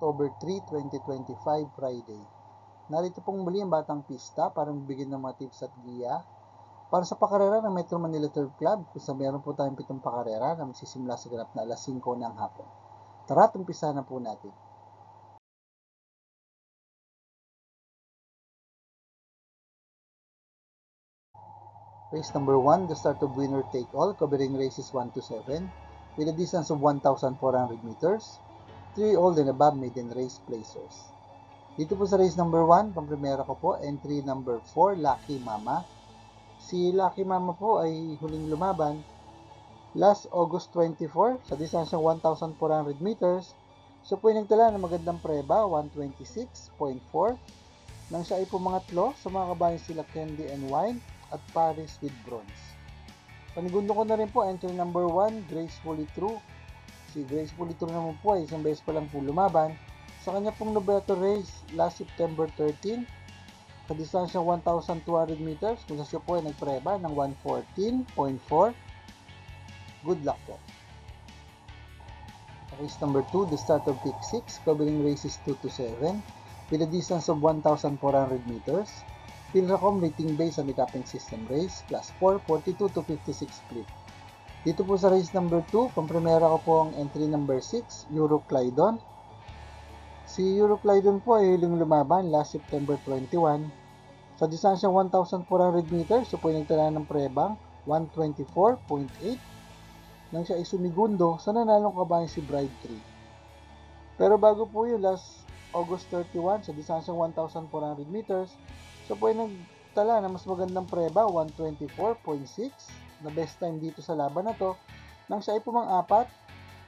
October 3, 2025, Friday. Narito pong muli ang Batang Pista para magbigay ng mga tips at giya para sa pakarera ng Metro Manila Turf Club kung sa meron po tayong pitong pakarera na magsisimula sa ganap na alas 5 ng hapon. Tara, umpisa na po natin. Race number 1, the start of winner take all, covering races 1 to 7, with a distance of 1,400 meters, 3 old and above maiden race placers. Dito po sa race number 1, pang-primera ko po, entry number 4, Lucky Mama. Si Lucky Mama po ay huling lumaban last August 24 sa distansyang 1,400 meters. So po ay nagtala ng magandang preba, 126.4. Nang siya ay pumangatlo sa mga kabayan sila Candy and Wine at Paris with Bronze. Panigundo ko na rin po, entry number 1, Gracefully True. Si Gracefully True naman po ay isang beses pa lang po lumaban sa kanya pong Nobeto race last September 13 sa distansyang 1,200 meters kung siya po ay nagpreba ng 114.4. Good luck po. Race number 2, the start of pick 6, covering races 2 to 7 with a distance of 1,400 meters. Pilracom rating based on the system race, class 4, 42 to 56 split. Dito po sa race number 2, pampremera ko po ang entry number 6, Euroclydon. Si Euroclydon po ay huling lumaban last September 21. Sa distansyang 1,400 meters, so po ay nagtala ng prebang 124.8 nang siya ay sumigundo sa nanalong kabayan si Bride 3. Pero bago po yun, last August 31, sa distansyang 1,400 meters, so po ay nagtala na mas magandang preba, 124.6 na best time dito sa laban na to, nang siya ay pumang-apat,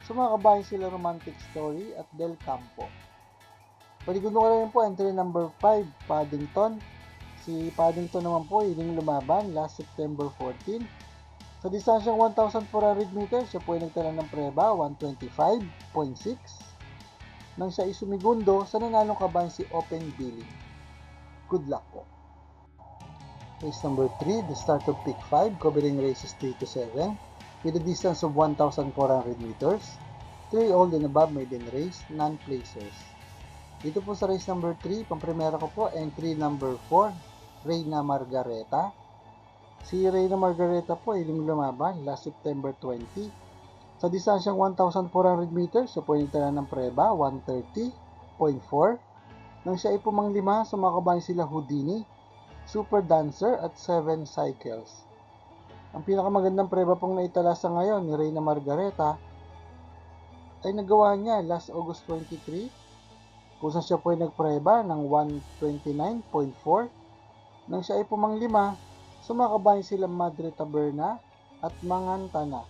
kabayan sila Romantic Story at Del Campo. Paligundo ko rin po, entry number 5, Paddington. Si Paddington naman po, hiling lumaban last September 14. Sa distansyang 1,400 meters, siya po ay nagtala ng preba, 125.6. Nang siya ay sumigundo sa nanalong kaban si Open Billy. Good luck po. Race number 3, the start of pick 5, covering races 3 to 7, with a distance of 1,400 meters. 3 old and above maiden race, non-placers. Dito po sa race number 3, pang-primera ko po, entry number 4, Reyna Margareta. Si Reyna Margareta po ay lumaban last September 20. Sa distansyang 1,400 meters, so po ng preba, 130.4. Nang siya ay pumanglima, kabayan sila Houdini, Super Dancer at 7 Cycles. Ang pinakamagandang preba pong naitala sa ngayon ni Reyna Margareta ay nagawa niya last August 23 kung saan siya po ay nagpreba ng 129.4 nang siya ay pumanglima sumakabayan sila Madre Taberna at Mangantana.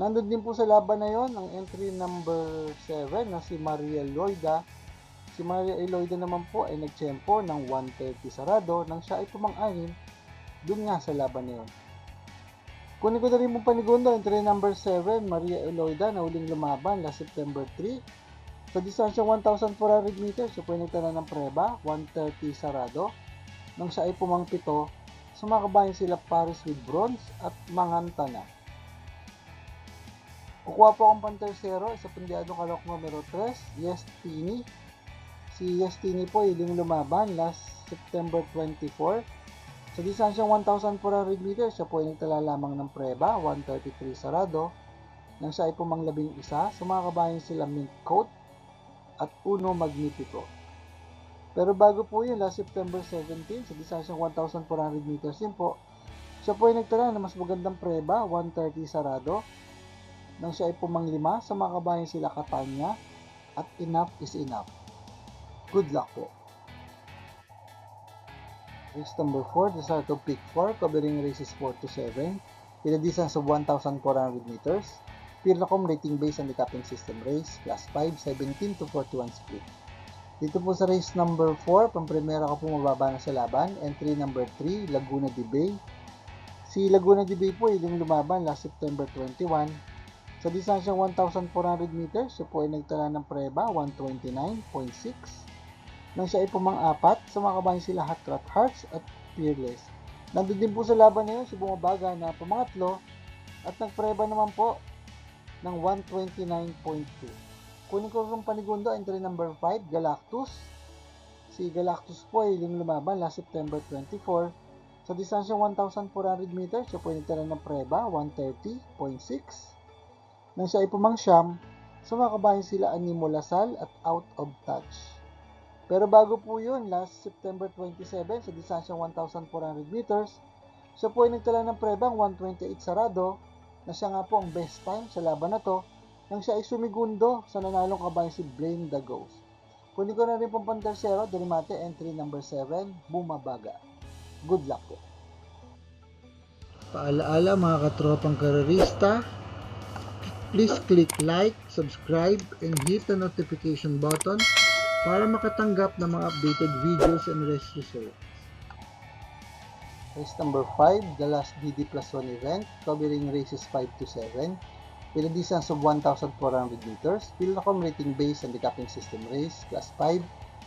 Nandun din po sa laban na yon ang entry number 7 na si Maria Loida. Si Maria Eloida naman po ay nagtsempo ng 130 sarado nang siya ay pumang-anim dun nga sa laban na yon. Kunin ko na rin mong panigundo, entry number 7, Maria Eloida na uling lumaban last September 3 sa distansya 1,400 meters, siya po ay nagtala ng preba, 130 sarado. Nang siya ay pumangpito, sumakabayan sila Paris with bronze at Mangantana. Kukuha po akong pantersero sa pandiado kalok numero 3, Yes Tini. Si Yes Tini po ay iling lumaban last September 24. Sa distansyang 1,400 meters, siya po ay nagtala lamang ng preba, 133 sarado. Nang siya ay pumanglabing isa, sumakabayan sila Mink Coat at Uno Magnifico. Pero bago po yun, last September 17, sa distansyang 1,400 meters yun po, siya po ay nagtala na mas magandang preba, 130 sarado. Nang siya ay pumanglima, sa mga kabayan sila Katanya at Enough is Enough. Good luck po. Race number 4, the start of pick 4, covering races 4 to 7, with a distance of 1,400 meters. Pirlacom rating based on the capping system race, class 5, 17 to 41 split. Dito po sa race number 4, pang-primera ko po mababa na sa laban. Entry number 3, Laguna de Bay. Si Laguna de Bay po ay yung lumaban last September 21. Sa distansyang 1,400 meters, siya po ay nagtala ng preba, 129.6. Nang siya ay pumang-apat, sa mga kabayan sila Hot Rod Hearts at Fearless. Nandun din po sa laban na yun si Bumabaga na pumangatlo at nagpreba naman po ng 129.2. Kunin ko yung panigundo, entry number 5, Galactus. Si Galactus po ay yung lumaban last September 24. Sa distansya 1,400 meters, siya po nagtala ng preba, 130.6. Nang siya ay pumangsyam, sumakabayan sila Animo Lasal at Out of Touch. Pero bago po yun, last September 27, sa distansya 1,400 meters, siya po ay nagtala ng prebang 128 sarado, na siya nga po ang best time sa laban na to, nang siya ay sumigundo sa nanalong kabayan si Blame the Ghost. Kunin ko na rin pong pantersero, Delimate, entry number 7, Bumabaga. Good luck po. Paalaala mga katropang karerista, please click like, subscribe, and hit the notification button para makatanggap ng mga updated videos and race results. Race number 5, the last BD plus 1 event, covering races 5 to 7, with a distance of 1,400 meters, Philracom rating based on the capping system race, class 5,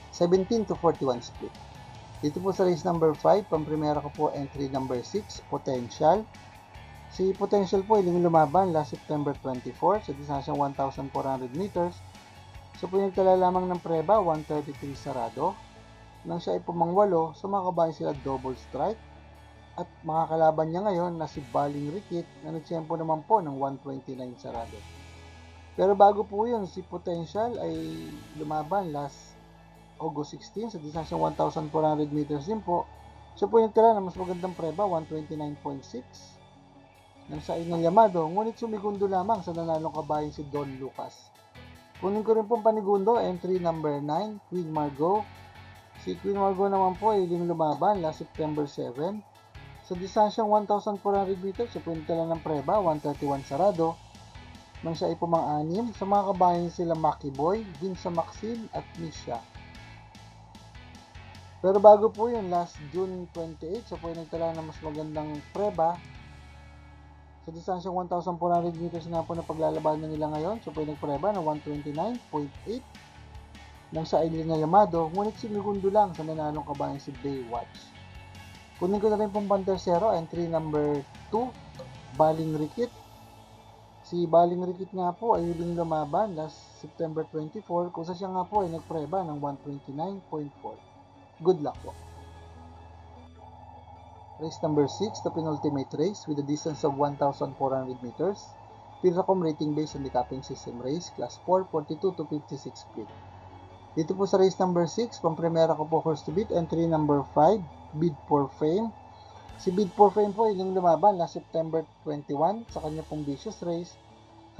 17 to 41 split. Dito po sa race number 5, pampremera ko po entry number 6, Potential. Si Potential po, iling lumaban last September 24 sa distansyang 1,400 meters. So po nagtala lamang ng preba, 133 sarado. Nang siya ay pumangwalo, sumakabayan sila double strike. At mga kalaban niya ngayon na si Baling Rikit na nagsempo naman po ng 129 sarado. Pero bago po yun, si Potential ay lumaban last August 16 sa distansyang 1,400 meters din po. Siya po yung tira na mas magandang preba, 129.6 nang sa inang Yamado, ngunit sumigundo lamang sa nanalong kabayan si Don Lucas. Kunin ko rin pong panigundo, entry number 9, Queen Margot. Si Queen Margot naman po ay yung lumaban last September 7. Sa distansyang 1,400 meters, yung tala ng preba, 131 sarado. Nang siya ay pumang-anim, sa mga kabayan sila Maki Boy, Vince Maxine at Misha. Pero bago po yun, last June 28, siya po ay nagtala ng mas magandang preba. Sa distansyang 1,400 meters nga po na paglalabanan nila ngayon, po ay nagpreba na 129.8 nang sa Aileen na Yamado, ngunit sumigundo lang sa nanalong kabayan si Baywatch. Kunin ko na rin pong pantersero, entry number 2, Baling Rikit. Si Baling Rikit nga po ay huling lumaban last September 24 kung siya nga po ay nagpreba ng 129.4. Good luck po. Race number 6, the penultimate race with a distance of 1,400 meters. Pilracom rating based on the capping system race, class 4, 42 to 56 split. Dito po sa race number 6, pampremera ko po first to beat, entry number 5, Bid for Fame. Si Bid for Fame po yung lumaban last September 21 sa kanya pong vicious race.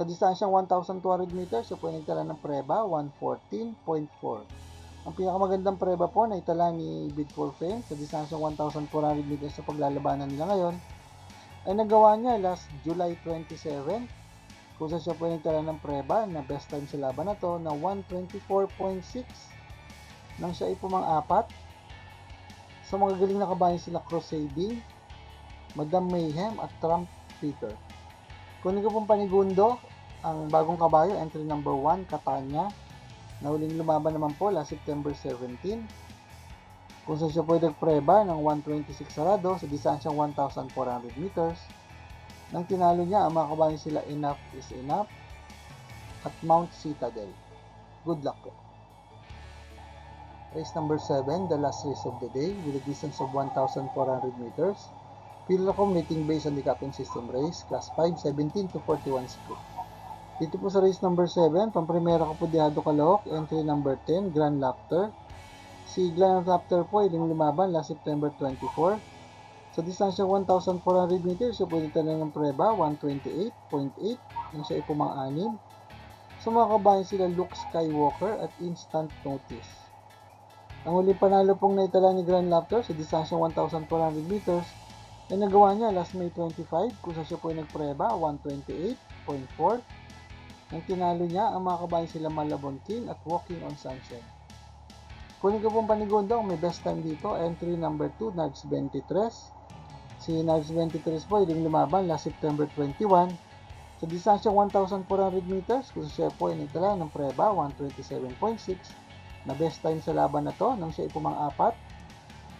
Sa distansyang 1,200 meters, siya po nagtala ng preba, 114.4. Ang pinakamagandang preba po na itala ni Bid for Fame sa distansyang 1,400 meters sa paglalabanan nila ngayon ay nagawa niya last July 27 kung saan siya po nagtala ng preba na best time sa laban na to na 124.6 nang siya ay pumang-apat sa mga galing na kabayan sila Crusading, Madam Mayhem at Trump Peter. Kunin ko pong panigundo ang bagong kabayo, entry number 1, Catania, na huling lumaban naman po last September 17. Kung saan siya po nagpreba ng 126 sarado sa distansyang 1,400 meters. Nang tinalo niya, ang mga kabayan sila Enough is Enough at Mount Citadel. Good luck po. Race number 7, the last race of the day with a distance of 1,400 meters. Pilracom rating based on the capping system race, class 5, 17 to 41 split. Dito po sa race number 7, pampremera ko po Diado Calahok, entry number 10, Grand Raptor. Si Grand Raptor po ay lumaban last September 24. Sa distansya 1,400 meters, siya po dito na ng preba, 128.8, yung siya ay pumang-anim. Sa mga kabayan sila Luke Skywalker at Instant Notice. Ang huling panalo pong naitala ni Grand Raptor sa distansyang 1,400 meters ay nagawa niya last May 25 kung siya po ay nagpreba 128.4 nang tinalo niya ang mga kabayan sila Malabon King at Walking on Sunshine. Kunin ko pong panigundo ang may best time dito, entry number 2, Nards 23. Si Nards 23 po ay lumaban last September 21 sa distansyang 1,400 meters kung siya po ay nagtala ng preba 127.6 na best time sa laban na to nang siya ipumang-apat.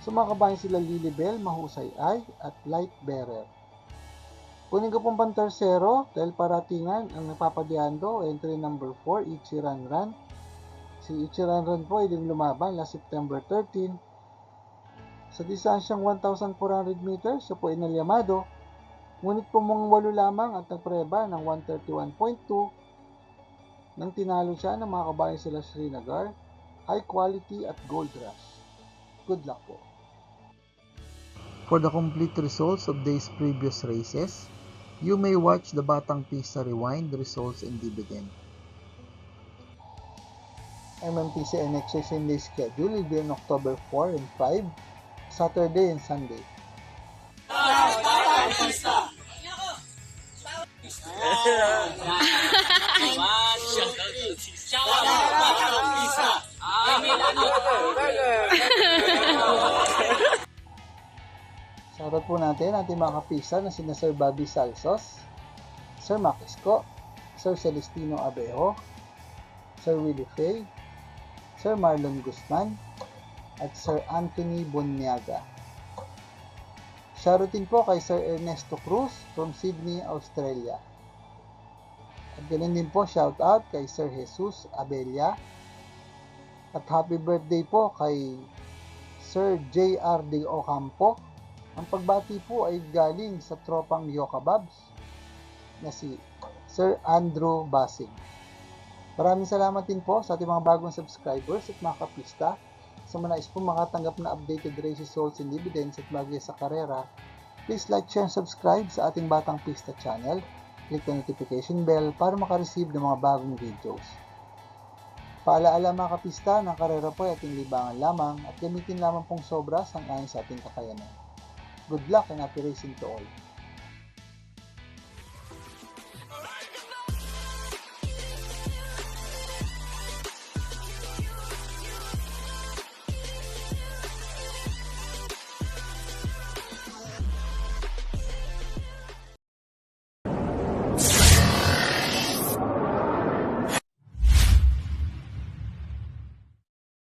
Sumakabayan sila Lilibel, Mahusay Ay at Light Bearer. Kunin ko pong pantersero dahil paratingan ang napapadyando. Entry number 4, Ichiran Ran. Si Ichiran Ran po ay lumaban last September 13. Sa distansyang 1,400 meters, siya po ay nalyamado. Ngunit po mga walo lamang at nagpreba ng 131.2 nang tinalo siya ng mga kabayan sila Srinagar, High Quality at Gold Rush. Good luck po. For the complete results of these previous races, you may watch the Batang Pista Rewind results and dividend. MMPC NXA Sunday schedule will be on October 4 and 5, Saturday and Sunday. Shoutout po natin ating mga kapisa na sina Sir Bobby Salsos, Sir Makisco, Sir Celestino Abejo, Sir Willie Fay, Sir Marlon Guzman, at Sir Anthony Bonyaga. Shoutout din po kay Sir Ernesto Cruz from Sydney, Australia. At ganun din po shoutout kay Sir Jesus Abella. At happy birthday po kay Sir J.R. De Ocampo. Ang pagbati po ay galing sa tropang Yokababs na si Sir Andrew Basig. Maraming salamat din po sa ating mga bagong subscribers at mga kapista. Sa mga nais po makatanggap na updated race results and dividends at bagay sa karera, please like, share, and subscribe sa ating Batang Pista channel. Click the notification bell para makareceive ng mga bagong videos. Paalaala mga kapista, ng karera po ay ating libangan lamang at gamitin lamang pong sobra sang ayon sa ating kakayanan. Good luck and happy racing to all.